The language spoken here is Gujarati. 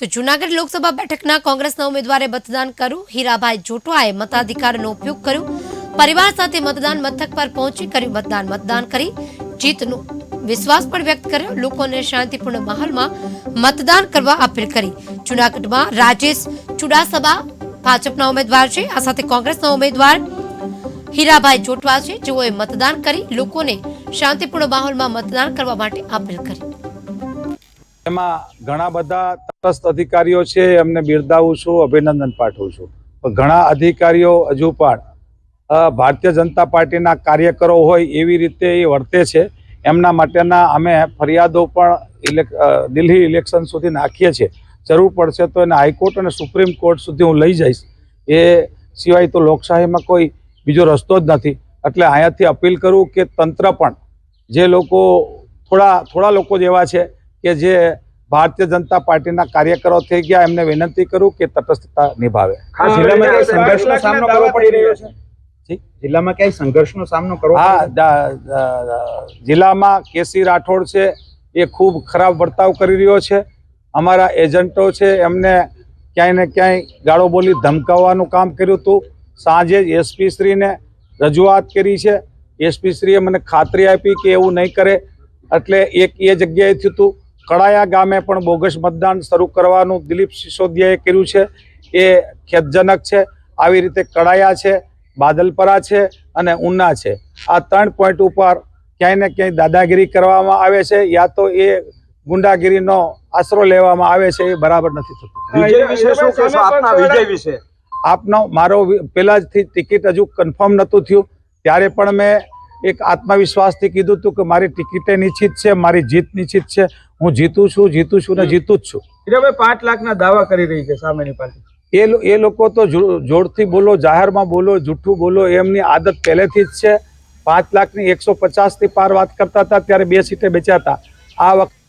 તો જૂનાગઢ લોકસભા બેઠકના કોંગ્રેસના ઉમેદવારે મતદાન કર્યું. હીરાભાઈ જોટવાએ મતાધિકારનો ઉપયોગ કર્યો. પરિવાર સાથે મતદાન મથક પર પહોંચી કર્યું મતદાન મતદાન કરી. જીતનો વિશ્વાસ પણ વ્યક્ત કર્યો. લોકોને શાંતિપૂર્ણ માહોલમાં મતદાન કરવા અપીલ કરી. જૂનાગઢમાં રાજેશ ચુડાસભા ભાજપના ઉમેદવાર છે. આ સાથે કોંગ્રેસના ઉમેદવાર હીરાભાઈ જોટવા છે. જેઓએ મતદાન કરી, લોકોને શાંતિપૂર્ણ માહોલમાં મતદાન કરવા માટે અપીલ કરી. એમાં ઘણા બધા તટસ્થ અધિકારીઓ છે, એમને બિરદાવું છું, અભિનંદન પાઠવું છું. પણ ઘણા અધિકારીઓ હજુ પણ ભારતીય જનતા પાર્ટીના કાર્યકરો હોય એવી રીતે એ વર્તે છે. એમના માટેના અમે ફરિયાદો પણ દિલ્હી ઇલેક્શન સુધી નાખીએ છીએ. જરૂર પડશે તો એને હાઈકોર્ટ અને સુપ્રીમ કોર્ટ સુધી હું લઈ જઈશ. એ સિવાય તો લોકશાહીમાં કોઈ બીજો રસ્તો જ નથી. એટલે અહીંયાથી અપીલ કરું કે તંત્ર પણ, જે લોકો થોડા થોડા લોકો જેવા છે કે જે ભારતીય જનતા પાર્ટીના કાર્યકરો થઈ ગયા એમને વિનંતી કરું કે તટસ્થતા નિભાવે. જિલ્લામાં સંઘર્ષનો સામનો કરવો પડી રહ્યો છે? જિલ્લામાં ક્યાંય સંઘર્ષનો સામનો કરવો હા જિલ્લામાં કેસી રાઠોડ છે એ ખૂબ ખરાબ વર્તાવ કરી રહ્યો છે. અમારા એજન્ટો છે એમને ક્યાંય ને ક્યાંય ગાળો બોલી ધમકાવવાનું કામ કર્યું હતું. સાંજે જ એસપી શ્રીને રજૂઆત કરી છે. એસપી શ્રીએ મને ખાતરી આપી કે એવું નહીં કરે. એટલે એક એ જગ્યાએ થયું હતું. કડાયા ગામે પણ બોગસ મતદાન શરૂ કરવાનું દિલીપ સિસોદિયાએ કર્યું છે. એ ખેદજનક છે. આવી રીતે કડાયા છે બાદલપરા છે અને ઉના છે. આ ત્રણ પોઈન્ટ ઉપર ક્યાંય ને ક્યાંય દાદાગીરી કરવામાં આવે છે યા તો એ ગુંડાગીરીનો આશરો લેવામાં આવે છે એ બરાબર નથી થતું. આપના વિજય વિશે. આપનો મારો પહેલા જ ટિકિટ હજુ કન્ફર્મ નહોતું થયું. ત્યારે પણ મેં એક આત્મવિશ્વાસથી કીધું હતું કે મારી ટિકિટે નિશ્ચિત છે મારી જીત નિશ્ચિત છે. હું જીતું છું જીતું છું ને જીતું જ છું. હીરાભાઈ પાંચ લાખના દાવા કરી રહી છે સામેની પાર્ટી. એ એ લોકો તો જોરથી બોલો જાહેરમાં બોલો જૂઠું બોલો એમની આદત પહેલેથી જ છે. પાંચ લાખની એકસો પચાસથી પાર વાત કરતા હતા ત્યારે બે સીટે બેચ્યા હતા. આ વખતે